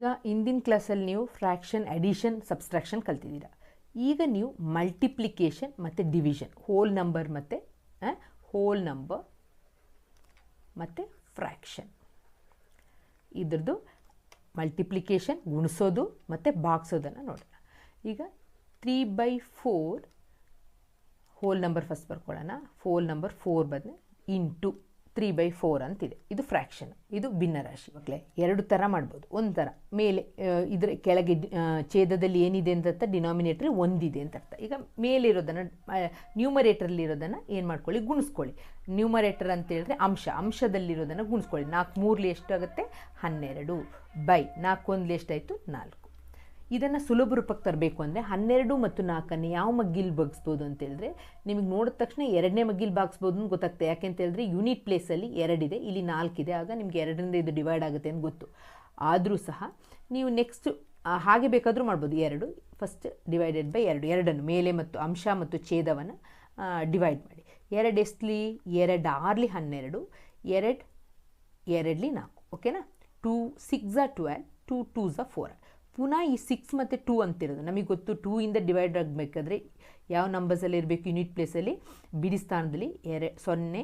ಈಗ ಇಂದಿನ ಕ್ಲಾಸಲ್ಲಿ ನೀವು ಫ್ರ್ಯಾಕ್ಷನ್ ಅಡಿಷನ್ ಸಬ್ಸ್ಟ್ರಾಕ್ಷನ್ ಕಲ್ತಿದ್ದೀರ. ಈಗ ನೀವು ಮಲ್ಟಿಪ್ಲಿಕೇಶನ್ ಮತ್ತು ಡಿವಿಷನ್ ಹೋಲ್ ನಂಬರ್ ಮತ್ತು ಹೋಲ್ ನಂಬರ್ ಮತ್ತು ಫ್ರ್ಯಾಕ್ಷನ್ ಇದ್ರದ್ದು ಮಲ್ಟಿಪ್ಲಿಕೇಶನ್ ಗುಣಿಸೋದು ಮತ್ತು ಬಾಗ್ಸೋದನ್ನು ನೋಡೋಣ. ಈಗ three by four whole number first ಬರ್ಕೊಳ್ಳೋಣ. Whole number four ಬದಲು ಇಂಟು ತ್ರೀ ಬೈ ಫೋರ್ ಅಂತಿದೆ. ಇದು ಫ್ರ್ಯಾಕ್ಷನ್ ಇದು ಭಿನ್ನರಾಶಿ ಮಕ್ಕಳೇ ಎರಡು ಥರ ಮಾಡ್ಬೋದು. ಒಂದು ಥರ ಮೇಲೆ ಇದರ ಕೆಳಗೆ ಛೇದದಲ್ಲಿ ಏನಿದೆ ಅಂತ ಡಿನಾಮಿನೇಟ್ರ್ ಒಂದಿದೆ ಅಂತ ಅರ್ಥ. ಈಗ ಮೇಲಿರೋದನ್ನು ನ್ಯೂಮರೇಟ್ರಲ್ಲಿ ಇರೋದನ್ನು ಏನು ಮಾಡ್ಕೊಳ್ಳಿ? ಗುಣಿಸ್ಕೊಳ್ಳಿ. ನ್ಯೂಮರೇಟರ್ ಅಂತ ಹೇಳಿದ್ರೆ ಅಂಶ. ಅಂಶದಲ್ಲಿರೋದನ್ನು ಗುಣಿಸ್ಕೊಳ್ಳಿ. ನಾಲ್ಕು ಮೂರಲಿ ಎಷ್ಟಾಗುತ್ತೆ? ಹನ್ನೆರಡು. ಬೈ ನಾಲ್ಕು ಒಂದಲಿ ಎಷ್ಟಾಯಿತು? ನಾಲ್ಕು. ಇದನ್ನು ಸುಲಭ ರೂಪಕ್ಕೆ ತರಬೇಕು ಅಂದರೆ ಹನ್ನೆರಡು ಮತ್ತು ನಾಲ್ಕನ್ನು ಯಾವ ಮಗ್ಗಿಲ್ ಬಗ್ಸ್ಬೋದು ಅಂತೇಳಿದ್ರೆ ನಿಮಗೆ ನೋಡಿದ ತಕ್ಷಣ ಎರಡನೇ ಮಗ್ಗಿಲ್ ಬಾಗಿಸ್ಬೋದು ಅಂತ ಗೊತ್ತಾಗ್ತದೆ. ಯಾಕೆ ಅಂತ ಹೇಳಿದ್ರೆ ಯೂನಿಟ್ ಪ್ಲೇಸಲ್ಲಿ ಎರಡಿದೆ, ಇಲ್ಲಿ ನಾಲ್ಕಿದೆ, ಆಗ ನಿಮಗೆ ಎರಡರಿಂದ ಇದು ಡಿವೈಡ್ ಆಗುತ್ತೆ ಅಂತ ಗೊತ್ತು. ಆದರೂ ಸಹ ನೀವು ನೆಕ್ಸ್ಟ್ ಹಾಗೆ ಬೇಕಾದರೂ ಮಾಡ್ಬೋದು. ಎರಡು ಫಸ್ಟ್ ಡಿವೈಡೆಡ್ ಬೈ ಎರಡು, ಎರಡನ್ನು ಮೇಲೆ ಮತ್ತು ಅಂಶ ಮತ್ತು ಛೇದವನ್ನು ಡಿವೈಡ್ ಮಾಡಿ. ಎರಡು ಎಷ್ಟಲಿ? ಎರಡು ಆರ್ಲಿ ಹನ್ನೆರಡು, ಎರಡು, ಎರಡಲಿ ನಾಲ್ಕು. ಓಕೆನಾ? Two six are twelve two two are four ಪುನಃ ಈ ಸಿಕ್ಸ್ ಮತ್ತು ಟೂ ಅಂತಿರೋದು. ನಮಗೆ ಗೊತ್ತು ಟೂ ಇಂದ ಡಿವೈಡ್ ಆಗಬೇಕಾದ್ರೆ ಯಾವ ನಂಬರ್ಸಲ್ಲಿ ಇರಬೇಕು? ಯೂನಿಟ್ ಪ್ಲೇಸಲ್ಲಿ ಬಿಡಿ ಸ್ಥಾನದಲ್ಲಿ ಎರೆ, ಸೊನ್ನೆ,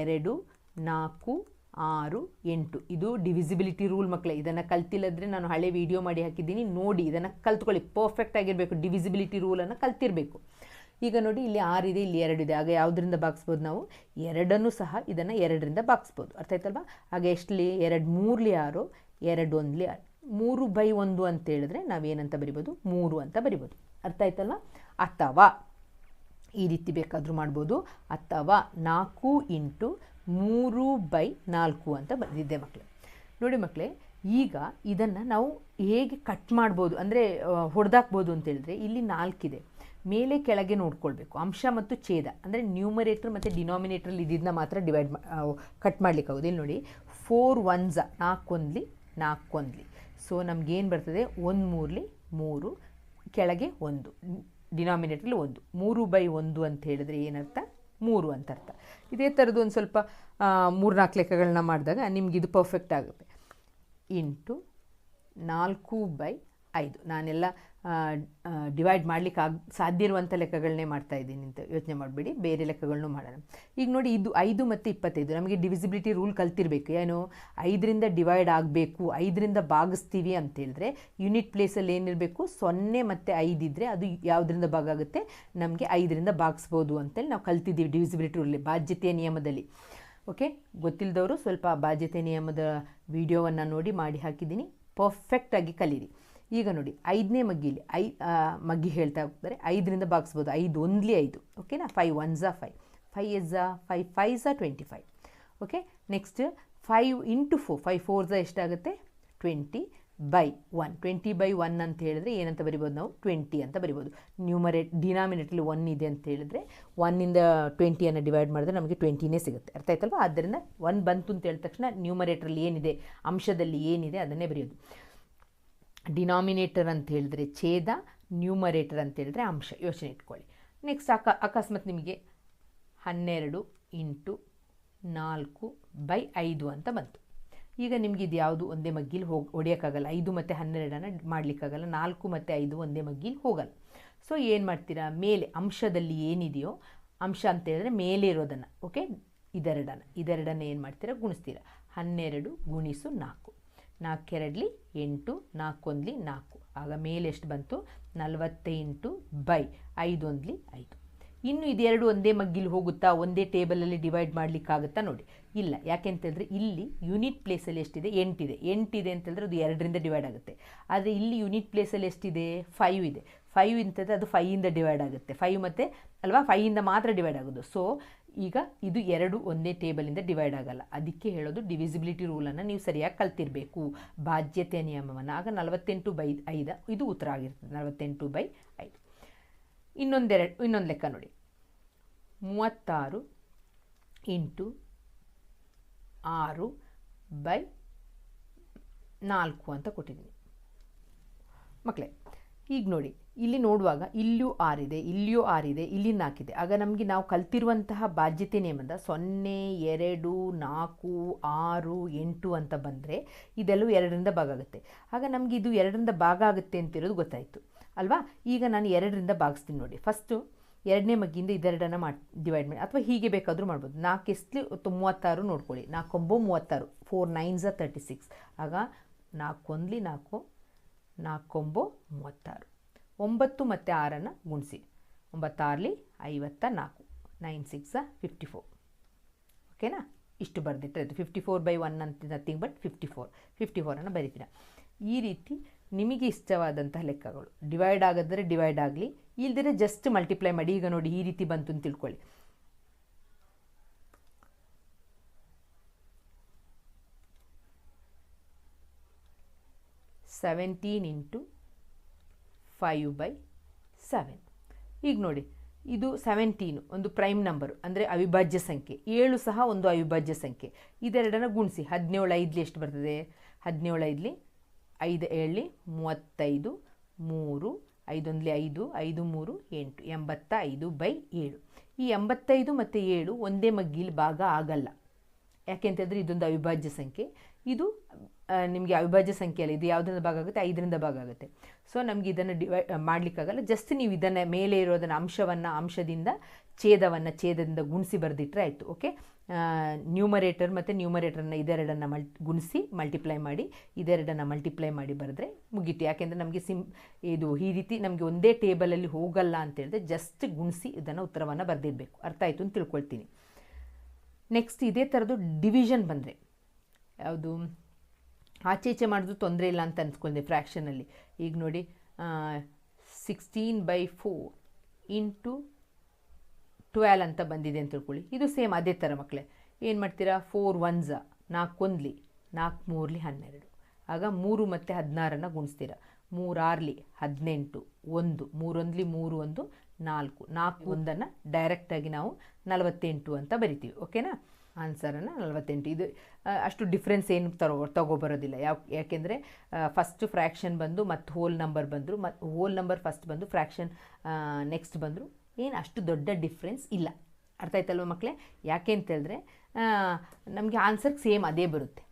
ಎರಡು, ನಾಲ್ಕು, ಆರು, ಎಂಟು. ಇದು ಡಿವಿಸಿಬಿಲಿಟಿ ರೂಲ್ ಮಕ್ಕಳೇ ಇದನ್ನು ಕಲ್ತಿಲ್ಲದ್ರೆ ನಾನು ಹಳೆ ವಿಡಿಯೋ ಮಾಡಿ ಹಾಕಿದ್ದೀನಿ. ನೋಡಿ, ಇದನ್ನು ಕಲ್ತ್ಕೊಳ್ಳಿ. ಪರ್ಫೆಕ್ಟ್ ಆಗಿರಬೇಕು. ಡಿವಿಸಿಬಿಲಿಟಿ ರೂಲನ್ನು ಕಲ್ತಿರಬೇಕು. ಈಗ ನೋಡಿ, ಇಲ್ಲಿ ಆರಿದೆ ಇಲ್ಲಿ ಎರಡಿದೆ ಆಗ ಯಾವುದರಿಂದ ಬಾಗಿಸ್ಬೋದು ನಾವು? ಎರಡನ್ನು ಸಹ ಇದನ್ನು ಎರಡರಿಂದ ಬಾಗಿಸ್ಬೋದು ಅರ್ಥ ಆಯ್ತಲ್ವಾ? ಆಗ ಎಷ್ಟಲಿ? ಎರಡು ಮೂರಲಿ ಆರು, ಎರಡು ಒಂದ್ಲಿ ಆರು. ಮೂರು ಬೈ ಒಂದು ಅಂತ ಹೇಳಿದ್ರೆ ನಾವೇನಂತ ಬರಿಬೋದು? ಮೂರು ಅಂತ ಬರಿಬೋದು. ಅರ್ಥ ಆಯ್ತಲ್ಲ? ಅಥವಾ ಈ ರೀತಿ ಬೇಕಾದರೂ ಮಾಡ್ಬೋದು. ಅಥವಾ ನಾಲ್ಕು ಇಂಟು ಮೂರು ಬೈ ನಾಲ್ಕು ಅಂತ ಬಂದಿದ್ದೆ ಮಕ್ಕಳೇ ನೋಡಿ ಮಕ್ಕಳೇ ಈಗ ಇದನ್ನು ನಾವು ಹೇಗೆ ಕಟ್ ಮಾಡ್ಬೋದು? ಅಂದರೆ ಹೊಡೆದಾಕ್ಬೋದು ಅಂತ ಹೇಳಿದ್ರೆ ಇಲ್ಲಿ ನಾಲ್ಕಿದೆ. ಮೇಲೆ ಕೆಳಗೆ ನೋಡ್ಕೊಳ್ಬೇಕು. ಅಂಶ ಮತ್ತು ಛೇದ. ಅಂದರೆ ನ್ಯೂಮರೇಟರ್ ಮತ್ತು ಡಿನಾಮಿನೇಟ್ರಲ್ಲಿ ಇದ್ದಿದ್ದನ್ನ ಮಾತ್ರ ಡಿವೈಡ್ ಕಟ್ ಮಾಡಲಿಕ್ಕಾಗೋದು ಇಲ್ಲಿ ನೋಡಿ. ಫೋರ್ ಒನ್ಸ ನಾಲ್ಕೊಂದ್ಲಿ ನಾಲ್ಕೊಂದ್ಲಿ ಸೊ ನಮಗೇನು ಬರ್ತದೆ? ಒಂದು ಮೂರಲಿ ಮೂರು, ಕೆಳಗೆ ಒಂದು ಡಿನಾಮಿನೇಟ್ರಲ್ಲಿ ಒಂದು. ಮೂರು ಬೈ ಒಂದು ಅಂತ ಹೇಳಿದ್ರೆ ಏನರ್ಥ? ಮೂರು ಅಂತ ಅರ್ಥ. ಇದೇ ಥರದ್ದು ಒಂದು ಸ್ವಲ್ಪ ಮೂರು ನಾಲ್ಕು ಲೆಕ್ಕಗಳನ್ನ ಮಾಡಿದಾಗ ನಿಮ್ಗೆ ಇದು ಪರ್ಫೆಕ್ಟ್ ಆಗುತ್ತೆ. ಇಂಟು ನಾಲ್ಕು ಬೈ ಐದು. ನಾನೆಲ್ಲ ಡಿವೈಡ್ ಮಾಡ್ಲಿಕ್ಕೆ ಆಗ, ಸಾಧ್ಯ ಇರುವಂಥ ಲೆಕ್ಕಗಳನ್ನೇ ಮಾಡ್ತಾ ಇದ್ದೀನಿ ಅಂತ ಯೋಚನೆ ಮಾಡಬೇಡಿ, ಬೇರೆ ಲೆಕ್ಕಗಳನ್ನೂ ಮಾಡೋಣ. ಈಗ ನೋಡಿ ಇದು ಐದು ಮತ್ತು ಇಪ್ಪತ್ತೈದು, ನಮಗೆ ಡಿವಿಸಿಬಿಲಿಟಿ ರೂಲ್ ಕಲ್ತಿರ್ಬೇಕು. ಏನು? ಐದರಿಂದ ಡಿವೈಡ್ ಆಗಬೇಕು, ಐದರಿಂದ ಭಾಗಿಸ್ತೀವಿ ಅಂತ ಹೇಳಿದ್ರೆ ಯೂನಿಟ್ ಪ್ಲೇಸಲ್ಲಿ ಏನಿರಬೇಕು? ಸೊನ್ನೆ ಮತ್ತು ಐದು ಇದ್ದರೆ ಅದು ಯಾವುದರಿಂದ ಭಾಗ ಆಗುತ್ತೆ? ನಮಗೆ ಐದರಿಂದ ಭಾಗಿಸ್ಬೋದು ಅಂತೇಳಿ ನಾವು ಕಲ್ತಿದ್ದೀವಿ ಡಿವಿಸಿಬಿಲಿಟಿ ರೂಲ್ ಬಾಧ್ಯತೆಯ ನಿಯಮದಲ್ಲಿ. ಓಕೆ ಗೊತ್ತಿಲ್ಲದವರು ಸ್ವಲ್ಪ ಬಾಧ್ಯತೆ ನಿಯಮದ ವಿಡಿಯೋವನ್ನು ನೋಡಿ ಮಾಡಿ ಹಾಕಿದ್ದೀನಿ. ಪರ್ಫೆಕ್ಟಾಗಿ ಕಲೀರಿ. ಈಗ ನೋಡಿ, ಐದನೇ ಮಗ್ಗಿಲಿ ಐ ಮಗ್ಗಿ ಹೇಳ್ತಾ ಹೋಗ್ತಾರೆ. ಐದರಿಂದ ಭಾಗಿಸ್ಬೋದು. ಐದು ಒಂದ್ಲಿ ಐದು ಓಕೆನಾ five one are five fives are five five are twenty five okay next five into four five four ಎಷ್ಟಾಗುತ್ತೆ? Twenty by one twenty by one ಅಂತ ಹೇಳಿದ್ರೆ ಏನಂತ ಬರಿಬೋದು ನಾವು? ಟ್ವೆಂಟಿ ಅಂತ ಬರಿಬೋದು. ನ್ಯೂಮರೇಟ್ ಡಿನಾಮಿನೇಟ್ಲಿ ಒನ್ ಇದೆ ಅಂತ ಹೇಳಿದ್ರೆ ಒನ್ನಿಂದ ಟ್ವೆಂಟಿಯನ್ನು ಡಿವೈಡ್ ಮಾಡಿದ್ರೆ ನಮಗೆ ಟ್ವೆಂಟಿನೇ ಸಿಗುತ್ತೆ. ಅರ್ಥ ಆಯ್ತಲ್ವ? ಆದ್ದರಿಂದ ಒನ್ ಬಂತು ಅಂತ ಹೇಳಿದ ತಕ್ಷಣ ನ್ಯೂಮರೇಟ್ರಲ್ಲಿ ಏನಿದೆ? ಅಂಶದಲ್ಲಿ ಏನಿದೆ? ಅದನ್ನೇ ಬರೆಯೋದು. ಡಿನಾಮಿನೇಟರ್ ಅಂತ ಹೇಳಿದ್ರೆ ಛೇದ ನ್ಯೂಮರೇಟರ್ ಅಂತ ಹೇಳಿದ್ರೆ ಅಂಶ. ಯೋಚನೆ ಇಟ್ಕೊಳ್ಳಿ. ನೆಕ್ಸ್ಟ್ ಅಕ, ಅಕಸ್ಮಾತ್ ನಿಮಗೆ ಹನ್ನೆರಡು ಇಂಟು ನಾಲ್ಕು ಬೈ ಐದು ಅಂತ ಬಂತು. ಈಗ ನಿಮ್ಗೆ ಇದು ಯಾವುದು? ಒಂದೇ ಮಗ್ಗಿಲಿ ಹೋಗಿ, ಹೊಡೆಯೋಕ್ಕಾಗಲ್ಲ. ಐದು ಮತ್ತು ಹನ್ನೆರಡನ್ನು ಮಾಡಲಿಕ್ಕಾಗಲ್ಲ. ನಾಲ್ಕು ಮತ್ತು ಐದು ಒಂದೇ ಮಗ್ಗಿಲಿ ಹೋಗಲ್ಲ. ಸೊ ಏನು ಮಾಡ್ತೀರಾ? ಮೇಲೆ ಅಂಶದಲ್ಲಿ ಏನಿದೆಯೋ, ಅಂಶ ಅಂತ ಹೇಳಿದ್ರೆ ಮೇಲೆ ಇರೋದನ್ನು ಓಕೆ ಇದೆರಡನ್ನು. ಇದೆರಡನ್ನು ಏನು ಮಾಡ್ತೀರಾ? ಗುಣಿಸ್ತೀರಾ. ಹನ್ನೆರಡು ಗುಣಿಸು ನಾಲ್ಕು. ನಾಲ್ಕೆರಡ್ಲಿ ಎಂಟು ನಾಲ್ಕೊಂದ್ಲಿ ನಾಲ್ಕು. ಆಗ ಮೇಲೆ ಎಷ್ಟು ಬಂತು? ನಲವತ್ತೆಂಟು ಬೈ ಐದೊಂದ್ಲಿ ಐದು. ಇನ್ನು ಇದೆರಡು ಒಂದೇ ಮಗ್ಗಿಲಿ ಹೋಗುತ್ತಾ? ಒಂದೇ ಟೇಬಲಲ್ಲಿ ಡಿವೈಡ್ ಮಾಡಲಿಕ್ಕಾಗುತ್ತಾ ನೋಡಿ. ಇಲ್ಲ ಯಾಕೆಂತಂದರೆ ಇಲ್ಲಿ ಯೂನಿಟ್ ಪ್ಲೇಸಲ್ಲಿ ಎಷ್ಟಿದೆ? ಎಂಟಿದೆ. ಎಂಟಿದೆ ಅಂತೇಳಿದ್ರೆ ಅದು ಎರಡರಿಂದ ಡಿವೈಡ್ ಆಗುತ್ತೆ. ಆದರೆ ಇಲ್ಲಿ ಯೂನಿಟ್ ಪ್ಲೇಸಲ್ಲಿ ಎಷ್ಟಿದೆ? ಫೈವ್ ಇದೆ. ಫೈವ್ ಇಂಥದ್ದು ಅದು ಫೈಯಿಂದ ಡಿವೈಡ್ ಆಗುತ್ತೆ. ಫೈವ್ ಮತ್ತು ಅಲ್ವಾ? ಫೈಯಿಂದ ಮಾತ್ರ ಡಿವೈಡ್ ಆಗೋದು. ಸೊ ಈಗ ಇದು ಎರಡು ಒಂದೇ ಟೇಬಲಿಂದ ಡಿವೈಡ್ ಆಗಲ್ಲ. ಅದಕ್ಕೆ ಹೇಳೋದು ಡಿವಿಸಿಬಿಲಿಟಿ ರೂಲನ್ನು ನೀವು ಸರಿಯಾಗಿ ಕಲ್ತಿರಬೇಕು. ಬಾಧ್ಯತೆ ನಿಯಮವನ್ನು. ಆಗ ನಲವತ್ತೆಂಟು ಬೈ ಐದು ಇದು ಉತ್ತರ ಆಗಿರ್ತದೆ. ನಲವತ್ತೆಂಟು ಬೈ ಐದು. ಇನ್ನೊಂದೆರಡು, ಇನ್ನೊಂದು ಲೆಕ್ಕ ನೋಡಿ. ಮೂವತ್ತಾರು ಇಂಟು ಆರು ಬೈ ನಾಲ್ಕು ಅಂತ ಕೊಟ್ಟಿದ್ದೀನಿ. ಮಕ್ಕಳೇ ಈಗ ನೋಡಿ, ಇಲ್ಲಿ ನೋಡುವಾಗ ಇಲ್ಲಿಯೂ ಆರಿದೆ ಇಲ್ಲಿಯೂ ಆರಿದೆ ಇಲ್ಲಿ ನಾಲ್ಕಿದೆ ಆಗ ನಮಗೆ ನಾವು ಕಲ್ತಿರುವಂತಹ ಬಾಧ್ಯತೆ ನೇಮದ ಸೊನ್ನೆ, ಎರಡು, ನಾಲ್ಕು, ಆರು, ಎಂಟು ಅಂತ ಬಂದರೆ ಇದೆಲ್ಲವೂ ಎರಡರಿಂದ ಭಾಗ ಆಗುತ್ತೆ. ಆಗ ನಮಗೆ ಇದು ಎರಡರಿಂದ ಭಾಗ ಆಗುತ್ತೆ ಅಂತಿರೋದು ಗೊತ್ತಾಯಿತು. ಅಲ್ವಾ? ಈಗ ನಾನು ಎರಡರಿಂದ ಭಾಗಿಸ್ತೀನಿ ನೋಡಿ. ಫಸ್ಟು ಎರಡನೇ ಮಗ್ಗಿಂದ ಇದೆರಡನ್ನು ಮಾಡಿ ಡಿವೈಡ್ ಮಾಡಿ. ಅಥವಾ ಹೀಗೆ ಬೇಕಾದರೂ ಮಾಡ್ಬೋದು. ನಾಲ್ಕು ಎಷ್ಟು ಮೂವತ್ತಾರು ನೋಡ್ಕೊಳ್ಳಿ. ನಾಲ್ಕೊಂಬು ಮೂವತ್ತಾರು. ಫೋರ್ ನೈನ್ಸ ತರ್ಟಿ ಸಿಕ್ಸ್ ಆಗ ನಾಲ್ಕೊಂದ್ಲಿ ನಾಲ್ಕು ನಾಲ್ಕೊಂಬೋ ಮೂವತ್ತಾರು. ಒಂಬತ್ತು ಮತ್ತು ಆರನ್ನು ಗುಣಿಸಿ. ಒಂಬತ್ತಾರಲಿ ಐವತ್ತ ನಾಲ್ಕು. Nine sixes fifty four. ಓಕೆನಾ? ಇಷ್ಟು ಬರೆದಿಟ್ಟರೆ ಫಿಫ್ಟಿ ಫೋರ್ ಬೈ ಒನ್ ಅಂತ nothing but fifty four fifty ಫೋರನ್ನು ಬರೀತೀರ? ಈ ರೀತಿ ನಿಮಗೆ ಇಷ್ಟವಾದಂತಹ ಲೆಕ್ಕಗಳು. ಡಿವೈಡ್ ಆಗದ್ರೆ ಡಿವೈಡ್ ಆಗಲಿ ಇಲ್ದಿರೆ ಜಸ್ಟ್ ಮಲ್ಟಿಪ್ಲೈ ಮಾಡಿ. ಈಗ ನೋಡಿ ಈ ರೀತಿ ಬಂತು ಅಂತ ತಿಳ್ಕೊಳ್ಳಿ. Seventeen into five by seven ಈಗ ನೋಡಿ, ಇದು ಸೆವೆಂಟೀನು ಒಂದು ಪ್ರೈಮ್ ನಂಬರು ಅಂದರೆ ಅವಿಭಾಜ್ಯ ಸಂಖ್ಯೆ. ಏಳು ಸಹ ಒಂದು ಅವಿಭಾಜ್ಯ ಸಂಖ್ಯೆ. ಇದೆರಡನ್ನು ಗುಣಿಸಿ. ಹದಿನೇಳು ಐದಲಿ ಎಷ್ಟು ಬರ್ತದೆ? ಹದಿನೇಳು ಐದಲಿ ಐದು ಏಳಲಿ ಮೂವತ್ತೈದು, ಮೂರು, ಐದೊಂದಲಿ ಐದು ಐದು, ಮೂರು, ಎಂಟು ಎಂಬತ್ತ ಐದು ಬೈ ಏಳು. ಈ ಎಂಬತ್ತೈದು ಮತ್ತು ಏಳು ಒಂದೇ ಮಗ್ಗಿಲಿ ಭಾಗ ಆಗಲ್ಲ. ಯಾಕೆಂತಂದರೆ ಇದೊಂದು ಅವಿಭಾಜ್ಯ ಸಂಖ್ಯೆ. ಇದು ನಿಮಗೆ ಅವಿಭಾಜ್ಯ ಸಂಖ್ಯೆಯಲ್ಲಿ ಇದು ಯಾವುದರಿಂದ ಭಾಗ ಆಗುತ್ತೆ ಐದರಿಂದ ಭಾಗ ಆಗುತ್ತೆ ಸೊ ನಮಗೆ ಇದನ್ನು ಡಿವೈ ಮಾಡಲಿಕ್ಕಾಗಲ್ಲ. ಜಸ್ಟ್ ನೀವು ಇದನ್ನು ಮೇಲೆ ಇರೋದನ್ನು ಅಂಶವನ್ನು, ಅಂಶದಿಂದ ಛೇದವನ್ನು, ಛೇದದಿಂದ ಗುಣಿಸಿ ಬರೆದಿಟ್ರೆ ಆಯಿತು ಓಕೆ ನ್ಯೂಮರೇಟರ್ ಮತ್ತು ನ್ಯೂಮರೇಟರ್ನ ಇದೆರಡನ್ನು ಮಲ್, ಗುಣಿಸಿ ಮಲ್ಟಿಪ್ಲೈ ಮಾಡಿ, ಇದೆರಡನ್ನು ಮಲ್ಟಿಪ್ಲೈ ಮಾಡಿ ಬರೆದ್ರೆ ಮುಗೀತು. ಯಾಕೆಂದರೆ ನಮಗೆ ಸಿಮ್ ಇದು ಈ ರೀತಿ ನಮಗೆ ಒಂದೇ ಟೇಬಲಲ್ಲಿ ಹೋಗಲ್ಲ ಅಂತ ಹೇಳಿದ್ರೆ ಜಸ್ಟ್ ಗುಣಿಸಿ ಇದನ್ನು ಉತ್ತರವನ್ನು ಬರೆದಿರಬೇಕು ಅರ್ಥ ಆಯಿತು ಅಂತ ತಿಳ್ಕೊಳ್ತೀನಿ. ನೆಕ್ಸ್ಟ್ ಇದೇ ಥರದ್ದು ಡಿವಿಷನ್ ಬಂದರೆ. ಯಾವುದು ಆಚೆ ಈಚೆ ಮಾಡೋದು ತೊಂದರೆ ಇಲ್ಲ ಅಂತ ಅನ್ಸ್ಕೊಂಡೆ ಫ್ರ್ಯಾಕ್ಷನಲ್ಲಿ ಈಗ ನೋಡಿ sixteen by four into twelve ಅಂತ ಬಂದಿದೆ ಅಂತ ತಿಳ್ಕೊಳ್ಳಿ. ಇದು ಸೇಮ್ ಅದೇ ಥರ ಮಕ್ಕಳೇ ಏನು ಮಾಡ್ತೀರಾ? ಫೋರ್ ಒನ್ಸ ನಾಲ್ಕೊಂದ್ಲಿ ನಾಲ್ಕು ಮೂರ್ಲಿ ಹನ್ನೆರಡು. ಆಗ ಮೂರು ಮತ್ತು ಹದಿನಾರನ್ನು ಗುಣಿಸ್ತೀರ? ಮೂರಾರ್ಲಿ ಹದಿನೆಂಟು, ಒಂದು. ಮೂರೊಂದ್ಲಿ ಮೂರು, ಒಂದು ನಾಲ್ಕು. ನಾಲ್ಕು ಒಂದನ್ನು ಡೈರೆಕ್ಟಾಗಿ ನಾವು ನಲವತ್ತೆಂಟು ಅಂತ ಬರಿತೀವಿ ಓಕೆನಾ ಆನ್ಸರನ್ನು ನಲವತ್ತೆಂಟು. ಇದು ಅಷ್ಟು ಡಿಫ್ರೆನ್ಸ್ ಏನು ತಗೋ ತಗೋಬರೋದಿಲ್ಲ. ಯಾವ, ಯಾಕೆಂದರೆ ಫಸ್ಟ್ ಫ್ರ್ಯಾಕ್ಷನ್ ಬಂದು ಮತ್ತು ಹೋಲ್ ನಂಬರ್ ಬಂದರು. ಮತ್ತು ಹೋಲ್ ನಂಬರ್ ಫಸ್ಟ್ ಬಂದು ಫ್ರ್ಯಾಕ್ಷನ್ ನೆಕ್ಸ್ಟ್ ಬಂದರು. ಏನು ಅಷ್ಟು ದೊಡ್ಡ ಡಿಫ್ರೆನ್ಸ್ ಇಲ್ಲ. ಅರ್ಥ ಆಯ್ತಲ್ವ ಮಕ್ಕಳೇ ಯಾಕೆ ಅಂತ ಹೇಳಿದ್ರೆ ನಮಗೆ ಆನ್ಸರ್ಗೆ ಸೇಮ್ ಅದೇ ಬರುತ್ತೆ.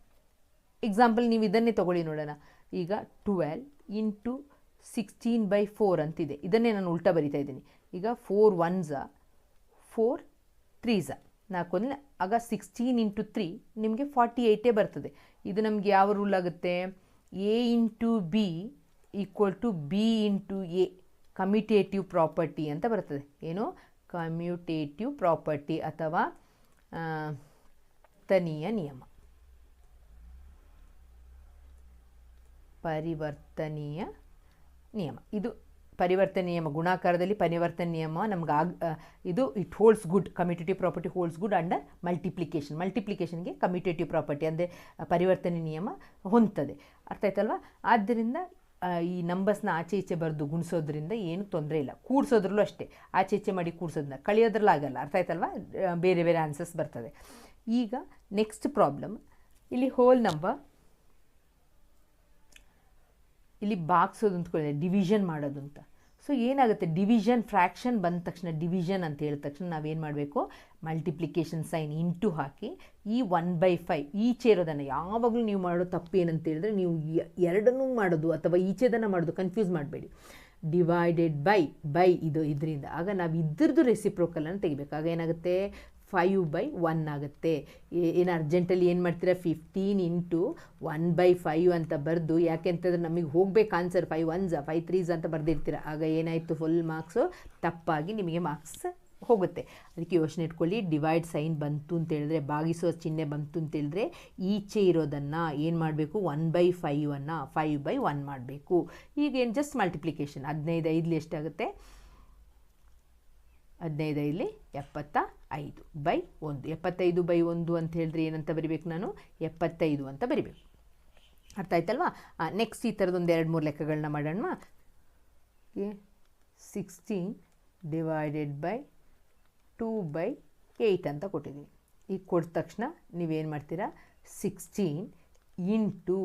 ಎಕ್ಸಾಂಪಲ್ ನೀವು ಇದನ್ನೇ ತೊಗೊಳ್ಳಿ ನೋಡೋಣ. ಈಗ twelve into sixteen by four ಅಂತಿದೆ. ಇದನ್ನೇ ನಾನು ಉಲ್ಟಾ ಬರಿತಾ ಇದ್ದೀನಿ. ಈಗ ಫೋರ್ ಒನ್ಸ ಫೋರ್ ತ್ರೀಸ ನಾಲ್ಕೊಂದು ಆಗ ಸಿಕ್ಸ್ಟೀನ್ ಇಂಟು ತ್ರೀ ನಿಮಗೆ ಫಾರ್ಟಿ ಏಯ್ಟೇ ಬರ್ತದೆ. ಇದು ನಮಗೆ ಯಾವ ರೂಲ್ ಆಗುತ್ತೆ? A into B equal to B into A commutative property ಅಂತ ಬರ್ತದೆ. ಏನು? ಕಮ್ಯುಟೇಟಿವ್ ಪ್ರಾಪರ್ಟಿ ಅಥವಾ ತನೀಯ ನಿಯಮ. ಪರಿವರ್ತನೀಯ ನಿಯಮ. ಇದು ಪರಿವರ್ತನೆ ನಿಯಮ, ಗುಣಾಕಾರದಲ್ಲಿ ಪರಿವರ್ತನೆ ನಿಯಮ ನಮ್ಗೆ ಆಗ ಇದು it holds good commutative property holds good under multiplication ಮಲ್ಟಿಪ್ಲಿಕೇಶನ್ಗೆ commutative property ಅಂದರೆ ಪರಿವರ್ತನೆ ನಿಯಮ ಹೊಂದ್ತದೆ. ಅರ್ಥ ಆಯ್ತಲ್ವಾ? ಆದ್ದರಿಂದ ಈ ನಂಬರ್ಸ್ನ ಆಚೆ ಈಚೆ ಬರೆದು ಗುಣಿಸೋದ್ರಿಂದ ಏನು ತೊಂದರೆ ಇಲ್ಲ. ಕೂಡಿಸೋದ್ರಲ್ಲೂ ಅಷ್ಟೇ. ಆಚೆ ಈಚೆ ಮಾಡಿ ಕೂಡಿಸೋದನ್ನ ಕಳಿಯೋದ್ರಲ್ಲಿ ಆಗಲ್ಲ. ಅರ್ಥ ಆಯ್ತಲ್ವಾ? ಬೇರೆ ಬೇರೆ ಆನ್ಸರ್ಸ್ ಬರ್ತದೆ. ಈಗ ನೆಕ್ಸ್ಟ್ ಪ್ರಾಬ್ಲಮ್ ಇಲ್ಲಿ ಹೋಲ್ ನಂಬರ್ ಇಲ್ಲಿ ಬಾಗ್ಸೋದು ಅಂದ್ಕೊಳ್ಳಿ ಡಿವಿಷನ್ ಮಾಡೋದು ಅಂತ. ಸೊ ಏನಾಗುತ್ತೆ? ಡಿವಿಷನ್ ಫ್ರ್ಯಾಕ್ಷನ್ ಬಂದ ತಕ್ಷಣ ಡಿವಿಷನ್ ಅಂತ ಹೇಳಿದ ತಕ್ಷಣ ನಾವೇನು ಮಾಡಬೇಕು? ಮಲ್ಟಿಪ್ಲಿಕೇಶನ್ ಸೈನ್ ಇಂಟು ಹಾಕಿ ಈ ಒನ್ ಬೈ ಫೈವ್ ಈಚೆ ಇರೋದನ್ನು ಯಾವಾಗಲೂ ನೀವು ಮಾಡೋ ತಪ್ಪು ಏನಂತ ಹೇಳಿದ್ರೆ ನೀವು ಎರಡನ್ನೂ ಮಾಡೋದು ಅಥವಾ ಈಚೆದನ್ನು ಮಾಡೋದು ಕನ್ಫ್ಯೂಸ್ ಮಾಡಬೇಡಿ. ಡಿವೈಡೆಡ್ ಬೈ ಬೈ ಇದು ಇದರಿಂದ. ಆಗ ನಾವು ಇದ್ರದ್ದು ರೆಸಿಪ್ರೋಕಲನ್ನು ತೆಗಿಬೇಕು. ಆಗ ಏನಾಗುತ್ತೆ? ಫೈವ್ ಬೈ ಒನ್ ಆಗುತ್ತೆ. ಏನು ಅರ್ಜೆಂಟಲ್ಲಿ ಏನು ಮಾಡ್ತೀರಾ? Fifteen into one by five ಅಂತ ಬರೆದು ಯಾಕೆಂತಂದ್ರೆ ನಮಗೆ ಹೋಗ್ಬೇಕು answer five ones five threes ಅಂತ ಬರೆದಿರ್ತೀರ? ಆಗ ಏನಾಯಿತು? ಫುಲ್ ಮಾರ್ಕ್ಸು ತಪ್ಪಾಗಿ ನಿಮಗೆ ಮಾರ್ಕ್ಸ್ ಹೋಗುತ್ತೆ. ಅದಕ್ಕೆ ಯೋಚನೆ ಇಟ್ಕೊಳ್ಳಿ ಡಿವೈಡ್ ಸೈನ್ ಬಂತು ಅಂತ ಹೇಳಿದ್ರೆ ಭಾಗಿಸೋ ಚಿಹ್ನೆ ಬಂತು ಅಂತ ಹೇಳಿದ್ರೆ, ಈಚೆ ಇರೋದನ್ನು ಏನು ಮಾಡಬೇಕು? ಒನ್ ಬೈ ಫೈವನ್ನು ಫೈವ್ ಬೈ ಒನ್ ಮಾಡಬೇಕು. ಈಗ ಏನು ಜಸ್ಟ್ ಮಲ್ಟಿಪ್ಲಿಕೇಶನ್ ಹದಿನೈದು ಐದಲಿ ಎಷ್ಟಾಗುತ್ತೆ? ಹದಿನೈದು ಐದಲಿ ಎಪ್ಪತ್ತ ಐದು ಬೈ ಒಂದು. ಎಪ್ಪತ್ತೈದು ಬೈ ಒಂದು ಅಂತ ಹೇಳಿದ್ರೆ ಏನಂತ ಬರಿಬೇಕು ನಾನು? ಎಪ್ಪತ್ತೈದು ಅಂತ ಬರಿಬೇಕು. ಅರ್ಥ ಆಯ್ತಲ್ವಾ? ನೆಕ್ಸ್ಟ್ ಈ ಥರದೊಂದು ಎರಡು ಮೂರು ಲೆಕ್ಕಗಳನ್ನ ಮಾಡೋಣ sixteen divided by two by eight ಅಂತ ಕೊಟ್ಟಿದ್ದೀನಿ. ಈಗ ಕೊಟ್ಟ ತಕ್ಷಣ ನೀವೇನು ಮಾಡ್ತೀರಾ? Sixteen into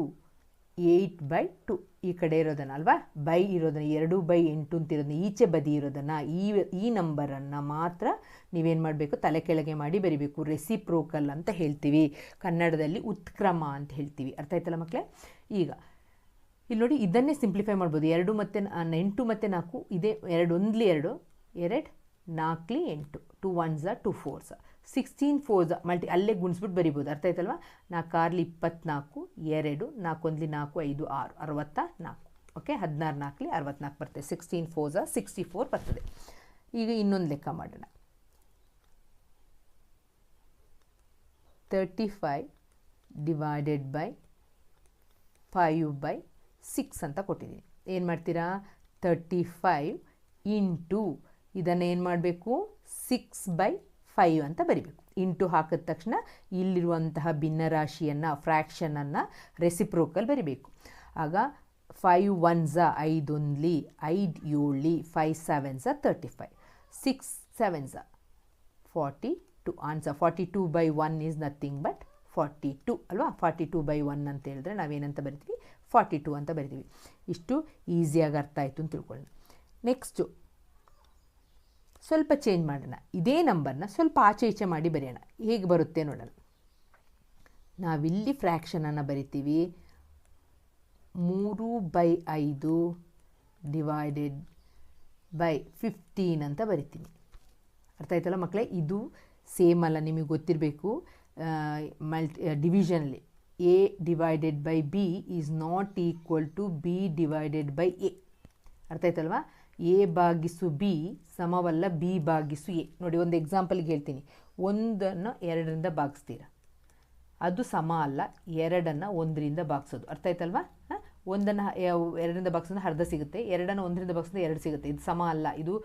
eight by two ಈ ಕಡೆ ಇರೋದನ್ನ ಅಲ್ವಾ? ಬೈ ಇರೋದನ್ನ ಎರಡು ಬೈ ಎಂಟು ಅಂತ ಇರೋದನ್ನ ಈಚೆ ಬದಿ ಇರೋದನ್ನ ಈ ಈ ನಂಬರನ್ನು ಮಾತ್ರ ನೀವೇನು ಮಾಡಬೇಕು? ತಲೆ ಕೆಳಗೆ ಮಾಡಿ ಬರಿಬೇಕು. ರೆಸಿಪ್ರೋಕಲ್ ಅಂತ ಹೇಳ್ತೀವಿ. ಕನ್ನಡದಲ್ಲಿ ಉತ್ಕ್ರಮ ಅಂತ ಹೇಳ್ತೀವಿ. ಅರ್ಥ ಆಯ್ತಲ್ಲ ಮಕ್ಕಳೇ ಈಗ, ಇಲ್ಲಿ ನೋಡಿ ಇದನ್ನೇ ಸಿಂಪ್ಲಿಫೈ ಮಾಡ್ಬೋದು. ಎರಡು ಮತ್ತು ಎಂಟು ಮತ್ತು ನಾಲ್ಕು, ಇದೇ ಎರಡು, ಒಂದ್ಲಿ ಎರಡು ಎರಡು, ನಾಲ್ಕಲಿ ಎಂಟು. Two ones two fours sixteen fours multi ಅಲ್ಲೇ ಗುಣಿಸ್ಬಿಟ್ಟು ಬರಿಬೋದು. ಅರ್ಥ ಆಯ್ತಲ್ವಾ? ನಾಲ್ಕಾರ್ಲಿ ಇಪ್ಪತ್ನಾಲ್ಕು, ಎರಡು ನಾಲ್ಕೊಂದ್ಲಿ ನಾಲ್ಕು, ಐದು, ಆರು, ಅರವತ್ತ ನಾಲ್ಕು. ಓಕೆ ಹದಿನಾರು ನಾಲ್ಕಲಿ ಅರವತ್ನಾಲ್ಕು ಬರ್ತದೆ. ಸಿಕ್ಸ್ಟೀನ್ ಫೋರ್ಸ ಸಿಕ್ಸ್ಟಿ ಫೋರ್ ಬರ್ತದೆ. ಈಗ ಇನ್ನೊಂದು ಲೆಕ್ಕ ಮಾಡೋಣ. Thirty five divided by five by six ಅಂತ ಕೊಟ್ಟಿದ್ದೀನಿ. ಏನು ಮಾಡ್ತೀರಾ? ತರ್ಟಿ ಫೈವ್ ಇಂಟು ಇದನ್ನು ಏನು ಮಾಡಬೇಕು? ಸಿಕ್ಸ್ ಬೈ ಫೈವ್ ಅಂತ ಬರಿಬೇಕು. ಇಂಟು ಹಾಕಿದ ತಕ್ಷಣ ಇಲ್ಲಿರುವಂತಹ ಭಿನ್ನರಾಶಿಯನ್ನು ಫ್ರ್ಯಾಕ್ಷನನ್ನು ರೆಸಿಪ್ರೋಕಲ್ ಬರಿಬೇಕು. ಆಗ ಫೈವ್ ಒನ್ಸ ಐದೊಂದ್ಲಿ ಐದು ಏಳ್ಲಿ five sevens thirty five six sevens forty two answer forty two by one is nothing but forty two ಅಲ್ವಾ? ಫಾರ್ಟಿ ಟು ಬೈ ಒನ್ ಅಂತ ಹೇಳಿದ್ರೆ ನಾವೇನಂತ ಬರಿತೀವಿ? ಫಾರ್ಟಿ ಟು ಅಂತ ಬರಿತೀವಿ. ಇಷ್ಟು ಈಸಿಯಾಗಿ ಅರ್ಥ ಆಯಿತು ಅಂತ ತಿಳ್ಕೊಳ್ಳೋಣ ನೆಕ್ಸ್ಟು ಸ್ವಲ್ಪ ಚೇಂಜ್ ಮಾಡೋಣ. ಇದೇ ನಂಬರ್ನ ಸ್ವಲ್ಪ ಆಚೆ ಈಚೆ ಮಾಡಿ ಬರೆಯೋಣ. ಹೇಗೆ ಬರುತ್ತೆ ನೋಡೋಣ ನಾವಿಲ್ಲಿ ಫ್ರ್ಯಾಕ್ಷನನ್ನು ಬರಿತೀವಿ. ಮೂರು ಬೈ ಐದು ಡಿವೈಡೆಡ್ ಬೈ ಫಿಫ್ಟೀನ್ ಅಂತ ಬರಿತೀನಿ. ಅರ್ಥ ಆಯ್ತಲ್ಲ ಮಕ್ಕಳೇ? ಇದು ಸೇಮ್ ಅಲ್ಲ, ನಿಮಗೆ ಗೊತ್ತಿರಬೇಕು. Multi ಡಿವಿಷನಲ್ಲಿ A divided by B is not equal to B divided by A ಅರ್ಥ ಆಯ್ತಲ್ವಾ? ಎ ಭಾಗಿಸು ಬಿ ಸಮವಲ್ಲ ಬಿ ಭಾಗಿಸು ಎ ನೋಡಿ, ಒಂದು ಎಕ್ಸಾಂಪಲ್ಗೆ ಹೇಳ್ತೀನಿ. ಒಂದನ್ನು ಎರಡರಿಂದ ಭಾಗಿಸ್ತೀರ? ಅದು ಸಮ ಅಲ್ಲ, ಎರಡನ್ನು ಒಂದರಿಂದ ಭಾಗಿಸೋದು. ಅರ್ಥ ಆಯ್ತಲ್ವಾ? ಹಾಂ? ಒಂದನ್ನು ಎರಡರಿಂದ ಭಾಗಿಸಿದ್ರೆ ಅರ್ಧ ಸಿಗುತ್ತೆ. ಎರಡನ್ನು ಒಂದರಿಂದ ಭಾಗಿಸಿದ್ರೆ ಎರಡು ಸಿಗುತ್ತೆ. ಇದು ಸಮ ಅಲ್ಲ. ಇದು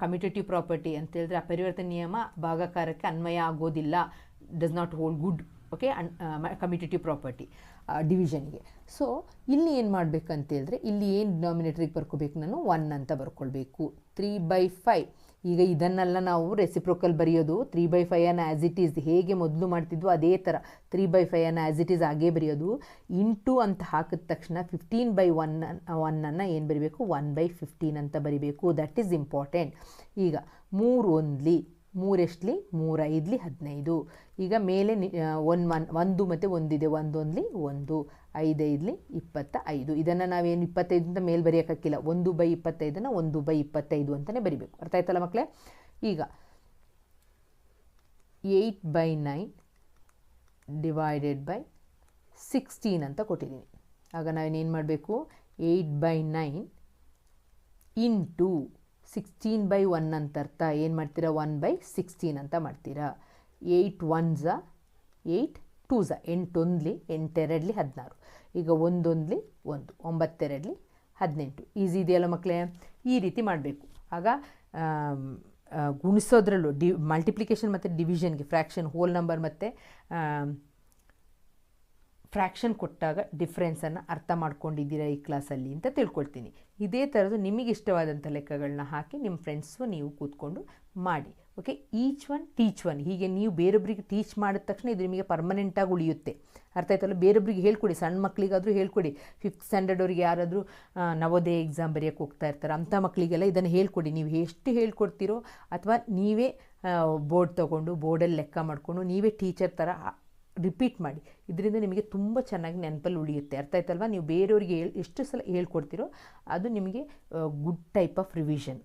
ಕಮಿಟೇಟಿವ್ ಪ್ರಾಪರ್ಟಿ ಅಂತ ಹೇಳಿದ್ರೆ ಪರಿವರ್ತನೆ ನಿಯಮ, ಭಾಗಾಕಾರಕ್ಕೆ ಅನ್ವಯ ಆಗೋದಿಲ್ಲ. Does not hold good okay an property ಡಿವಿಷನ್ಗೆ ಸೊ ಇಲ್ಲಿ ಏನು ಮಾಡಬೇಕಂತ ಹೇಳಿದ್ರೆ, ಇಲ್ಲಿ ಏನು ಡಿನಾಮಿನೇಟ್ರಿಗೆ ಬರ್ಕೋಬೇಕು ನಾನು? ಒನ್ ಅಂತ ಬರ್ಕೊಳ್ಬೇಕು. ತ್ರೀ ಬೈ ಫೈವ್ ಈಗ ಇದನ್ನೆಲ್ಲ ನಾವು ರೆಸಿಪ್ರೋಕಲ್ ಬರೆಯೋದು ತ್ರೀ ಬೈ ಫೈವನ್ನು ಆ್ಯಸ್ ಇಟ್ ಈಸ್ ಹೇಗೆ ಮೊದಲು ಮಾಡ್ತಿದ್ವು ಅದೇ ಥರ ತ್ರೀ ಬೈ ಫೈವನ್ನು ಆ್ಯಸ್ ಇಟ್ ಈಸ್ ಹಾಗೆ ಬರೆಯೋದು. ಇಂಟು ಅಂತ ಹಾಕಿದ ತಕ್ಷಣ ಫಿಫ್ಟೀನ್ ಬೈ ಒನ್ ಒನ್ನನ್ನು ಏನು ಬರಿಬೇಕು? ಒನ್ ಬೈ ಫಿಫ್ಟೀನ್ ಅಂತ ಬರಿಬೇಕು. ದಟ್ ಈಸ್ ಇಂಪಾರ್ಟೆಂಟ್ ಈಗ ಮೂರು ಒಂದ್ಲಿ ಮೂರೆಷ್ಟಲಿ? ಮೂರೈದ್ಲಿ ಹದಿನೈದು. ಈಗ ಮೇಲೆ ಒನ್ ಒನ್ ಒಂದು ಮತ್ತು ಒಂದಿದೆ. ಒಂದೊಂದ್ಲಿ ಒಂದು, ಐದೈದ್ಲಿ ಇಪ್ಪತ್ತ ಐದು ಇದನ್ನು ನಾವೇನು ಇಪ್ಪತ್ತೈದು ಅಂತ ಮೇಲೆ ಬರೆಯೋಕ್ಕಾಗಿಲ್ಲ ಒಂದು ಬೈ ಇಪ್ಪತ್ತೈದನ್ನು ಒಂದು ಬೈ ಇಪ್ಪತ್ತೈದು ಅಂತಲೇ ಬರಿಬೇಕು. ಅರ್ಥ ಆಯ್ತಲ್ಲ ಮಕ್ಕಳೇ ಈಗ eight by nine divided by sixteen ಅಂತ ಕೊಟ್ಟಿದ್ದೀನಿ. ಆಗ ನಾವೇನೇನು ಮಾಡಬೇಕು? Eight by nine into sixteen by one ಅಂತ ಅರ್ಥ ಏನು ಮಾಡ್ತೀರಾ? ಒನ್ ಬೈ ಸಿಕ್ಸ್ಟೀನ್ ಅಂತ ಮಾಡ್ತೀರಾ. ಏಯ್ಟ್ ಒನ್ಸ ಏಯ್ಟ್ ಟೂಸ ಎಂಟೊಂದ್ಲಿ ಎಂಟೆರಡ್ಲಿ ಹದಿನಾರು. ಈಗ ಒಂದೊಂದ್ಲಿ ಒಂದು. ಒಂಬತ್ತೆರಡ್ಲಿ ಹದಿನೆಂಟು. ಈಸಿ ಇದೆಯಲ್ಲ ಮಕ್ಕಳೇ ಈ ರೀತಿ ಮಾಡಬೇಕು. ಆಗ ಗುಣಿಸೋದ್ರಲ್ಲೂ ಡಿ ಮಲ್ಟಿಪ್ಲಿಕೇಶನ್ ಮತ್ತು ಡಿವಿಷನ್ಗೆ ಫ್ರ್ಯಾಕ್ಷನ್ ಹೋಲ್ ನಂಬರ್ ಮತ್ತು ಫ್ರ್ಯಾಕ್ಷನ್ ಕೊಟ್ಟಾಗ ಡಿಫ್ರೆನ್ಸನ್ನು ಅರ್ಥ ಮಾಡ್ಕೊಂಡಿದ್ದೀರಾ ಈ ಕ್ಲಾಸಲ್ಲಿ ಅಂತ ತಿಳ್ಕೊಳ್ತೀನಿ. ಇದೇ ಥರದ್ದು ನಿಮಗೆ ಇಷ್ಟವಾದಂಥ ಲೆಕ್ಕಗಳನ್ನ ಹಾಕಿ ನಿಮ್ಮ ಫ್ರೆಂಡ್ಸು ನೀವು ಕೂತ್ಕೊಂಡು ಮಾಡಿ okay each one teach one ಹೀಗೆ ನೀವು ಬೇರೊಬ್ಬರಿಗೆ ಟೀಚ್ ಮಾಡಿದ ತಕ್ಷಣ ಇದು ನಿಮಗೆ ಪರ್ಮನೆಂಟಾಗಿ ಉಳಿಯುತ್ತೆ. ಅರ್ಥ ಆಯ್ತಲ್ಲ? ಬೇರೊಬ್ಬರಿಗೆ ಹೇಳ್ಕೊಡಿ, ಸಣ್ಣ ಮಕ್ಕಳಿಗಾದರೂ ಹೇಳ್ಕೊಡಿ. ಫಿಫ್ತ್ ಸ್ಟ್ಯಾಂಡರ್ಡ್ ಅವ್ರಿಗೆ ಯಾರಾದರೂ ನವೋದಯ ಎಕ್ಸಾಮ್ ಬರೆಯೋಕ್ಕೆ ಹೋಗ್ತಾ ಇರ್ತಾರೆ, ಅಂಥ ಮಕ್ಕಳಿಗೆಲ್ಲ ಇದನ್ನು ಹೇಳ್ಕೊಡಿ. ನೀವು ಎಷ್ಟು ಹೇಳ್ಕೊಡ್ತೀರೋ ಅಥವಾ ನೀವೇ ಬೋರ್ಡ್ ತೊಗೊಂಡು ಬೋರ್ಡಲ್ಲಿ ಲೆಕ್ಕ ಮಾಡಿಕೊಂಡು ನೀವೇ ಟೀಚರ್ ಥರ ರಿಪೀಟ್ ಮಾಡಿ. ಇದರಿಂದ ನಿಮಗೆ ತುಂಬ ಚೆನ್ನಾಗಿ ನೆನಪಲ್ಲಿ ಉಳಿಯುತ್ತೆ. ಅರ್ಥ ಆಯ್ತಲ್ವಾ? ನೀವು ಬೇರೆಯವ್ರಿಗೆ ಹೇಳ್, ಎಷ್ಟು ಸಲ ಹೇಳ್ಕೊಡ್ತೀರೋ ಅದು ನಿಮಗೆ ಗುಡ್ ಟೈಪ್ ಆಫ್ ರಿವಿಷನ್